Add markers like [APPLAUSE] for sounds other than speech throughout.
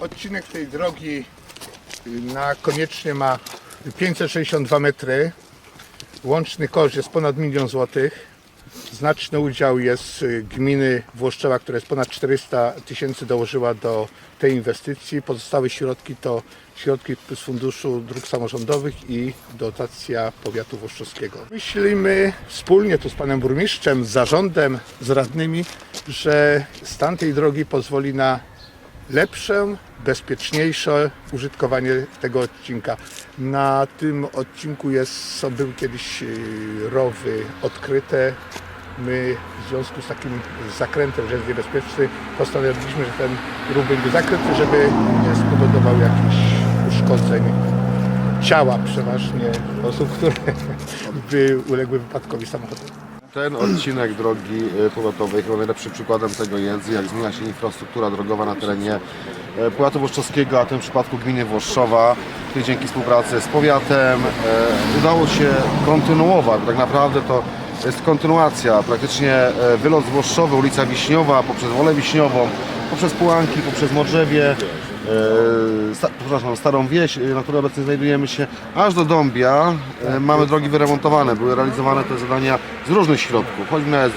Odcinek tej drogi y, na koniecznie ma 562 metry. Łączny koszt jest ponad milion złotych. Znaczny udział jest y, gminy Włoszczowa, która jest ponad 400 tysięcy dołożyła do tej inwestycji. Pozostałe środki to środki z Funduszu Dróg Samorządowych i dotacja powiatu włoszczowskiego. Myślimy wspólnie tu z panem burmistrzem, z zarządem, z radnymi, że stan tej drogi pozwoli na lepsze, bezpieczniejsze użytkowanie tego odcinka. Na tym odcinku jest, są, były kiedyś y, rowy odkryte. My w związku z takim zakrętem, że jest niebezpieczny, postanowiliśmy, że ten rów będzie zakryty, żeby nie spowodował jakichś uszkodzeń ciała przeważnie osób, które [LAUGHS] by uległy wypadkowi samochodowemu. Ten odcinek drogi e, powiatowej chyba najlepszym przykładem tego jest, jak zmienia się infrastruktura drogowa na terenie e, powiatu włoszczowskiego, a w tym przypadku gminy Włoszczowa. Tutaj dzięki współpracy z powiatem e, udało się kontynuować, tak naprawdę to jest kontynuacja, praktycznie wylot z Włoszczowy, ulica Wiśniowa, poprzez Wolę Wiśniową, poprzez Pułanki, poprzez Modrzewie, przepraszam, Starą Wieś, e, na której obecnie znajdujemy się, aż do Dąbia e, mamy drogi wyremontowane. Były realizowane te zadania z różnych środków, choćby z e,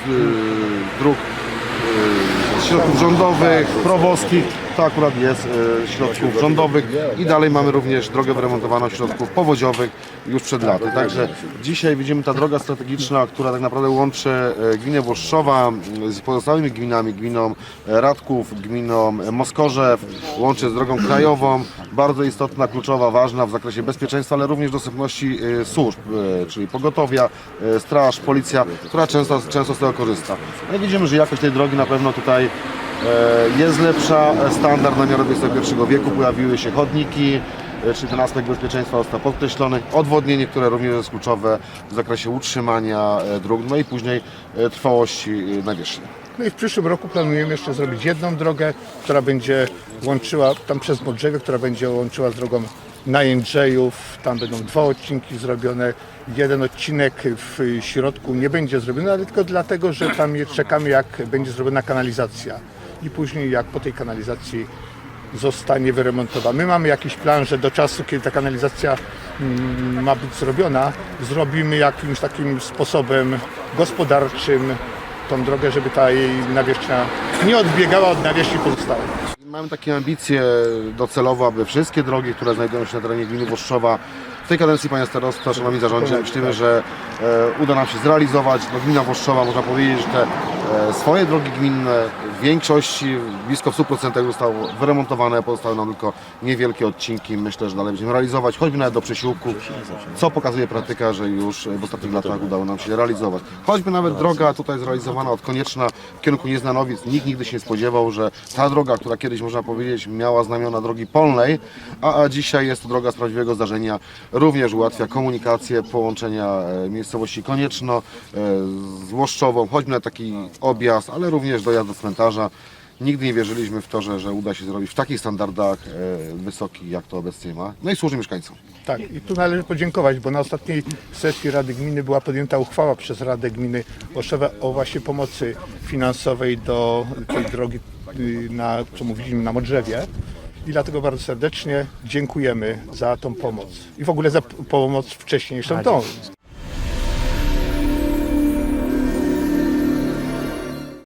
dróg e, z środków rządowych, proboskich, to akurat jest e, środków rządowych i dalej mamy również drogę wyremontowaną środków powodziowych już przed laty. Także dzisiaj widzimy ta droga strategiczna, która tak naprawdę łączy e, gminę Włoszczowa z pozostałymi gminami, gminą e, Radków, gminą e, Moskorzew, łączy z drogą krajową, bardzo istotna, kluczowa, ważna w zakresie bezpieczeństwa, ale również dostępności służb, czyli pogotowia, straż, policja, która często, często z tego korzysta. No i widzimy, że jakość tej drogi na pewno tutaj jest lepsza, e, standard na miarę XXI wieku, pojawiły się chodniki, e, czyli ten aspekt bezpieczeństwa został podkreślony, odwodnienie, które również jest kluczowe w zakresie utrzymania e, dróg, no i później e, trwałości e, nawierzchni. No i w przyszłym roku planujemy jeszcze zrobić jedną drogę, która będzie łączyła tam przez Modrzewie, która będzie łączyła z drogą na Jędrzejów. Tam będą dwa odcinki zrobione. Jeden odcinek w środku nie będzie zrobiony, ale tylko dlatego, że tam czekamy jak będzie zrobiona kanalizacja. I później jak po tej kanalizacji zostanie wyremontowana. My mamy jakiś plan, że do czasu, kiedy ta kanalizacja mm, ma być zrobiona, zrobimy jakimś takim sposobem gospodarczym tą drogę, żeby ta jej nawierzchnia nie odbiegała od nawierzchni pozostałej. Mamy takie ambicje docelowo, aby wszystkie drogi, które znajdują się na terenie gminy Włoszczowa w tej kadencji Panie Starosta, Szanowni Zarządzie, myślimy, że e, uda nam się zrealizować. No, gmina Włoszczowa, można powiedzieć, że te swoje drogi gminne w większości, blisko w 100% zostały wyremontowane, pozostały nam tylko niewielkie odcinki. Myślę, że dalej będziemy realizować, choćby nawet do przesiłku, co pokazuje praktyka, że już w ostatnich latach udało nam się realizować. Choćby nawet droga tutaj zrealizowana od Konieczna w kierunku Nieznanowic, nikt nigdy się nie spodziewał, że ta droga, która kiedyś można powiedzieć miała znamiona drogi polnej, a, a dzisiaj jest to droga z prawdziwego zdarzenia, również ułatwia komunikację, połączenia e, miejscowości Konieczno e, z Łoszczową, choćby na taki objazd, ale również dojazd do cmentarza. Nigdy nie wierzyliśmy w to, że, że uda się zrobić w takich standardach e, wysokich, jak to obecnie ma. No i służy mieszkańcom. Tak, i tu należy podziękować, bo na ostatniej sesji Rady Gminy była podjęta uchwała przez Radę Gminy Oszewa o właśnie pomocy finansowej do tej drogi, y, na, co mówiliśmy, na Modrzewie. I dlatego bardzo serdecznie dziękujemy za tą pomoc i w ogóle za pomoc wcześniejszą tą.